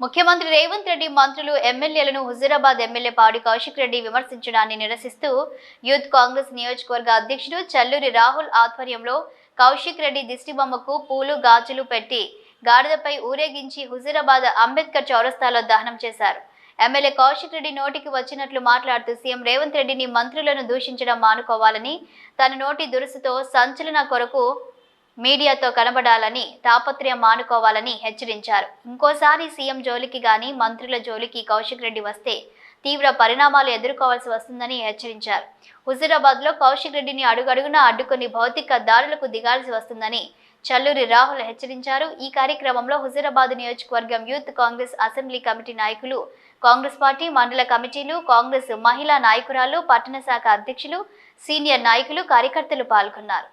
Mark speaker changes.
Speaker 1: ముఖ్యమంత్రి రేవంత్ రెడ్డి మంత్రులు ఎమ్మెల్యేలను హుజూరాబాద్ ఎమ్మెల్యే పాడి కౌశిక్ రెడ్డి విమర్శించడాన్ని నిరసిస్తూ యూత్ కాంగ్రెస్ నియోజకవర్గ అధ్యక్షుడు చల్లూరి రాహుల్ ఆధ్వర్యంలో కౌశిక్ రెడ్డి దిష్టిబొమ్మకు పూలు గాజులు పెట్టి గాడిదపై ఊరేగించి హుజూరాబాద్ అంబేద్కర్ చౌరస్తాలో దహనం చేశారు. ఎమ్మెల్యే కౌశిక్ రెడ్డి నోటికి వచ్చినట్లు మాట్లాడుతూ సీఎం రేవంత్ రెడ్డిని మంత్రులను దూషించడం మానుకోవాలని తన నోటి దురుసుతో సంచలన కొరకు మీడియాతో కనబడాలని తాపత్రయం మానుకోవాలని హెచ్చరించారు. ఇంకోసారి సీఎం జోలికి గాని మంత్రుల జోలికి కౌశిక్ రెడ్డి వస్తే తీవ్ర పరిణామాలు ఎదుర్కోవాల్సి వస్తుందని హెచ్చరించారు. హుజూరాబాద్లో కౌశిక్ రెడ్డిని అడుగడుగునా అడ్డుకొని భౌతిక దాడులకు దిగాల్సి వస్తుందని చల్లూరి రాహుల్ హెచ్చరించారు. ఈ కార్యక్రమంలో హుజూరాబాద్ నియోజకవర్గం యూత్ కాంగ్రెస్ అసెంబ్లీ కమిటీ నాయకులు కాంగ్రెస్ పార్టీ మండల కమిటీలు కాంగ్రెస్ మహిళా నాయకురాలు పట్టణ శాఖ అధ్యక్షులు సీనియర్ నాయకులు కార్యకర్తలు పాల్గొన్నారు.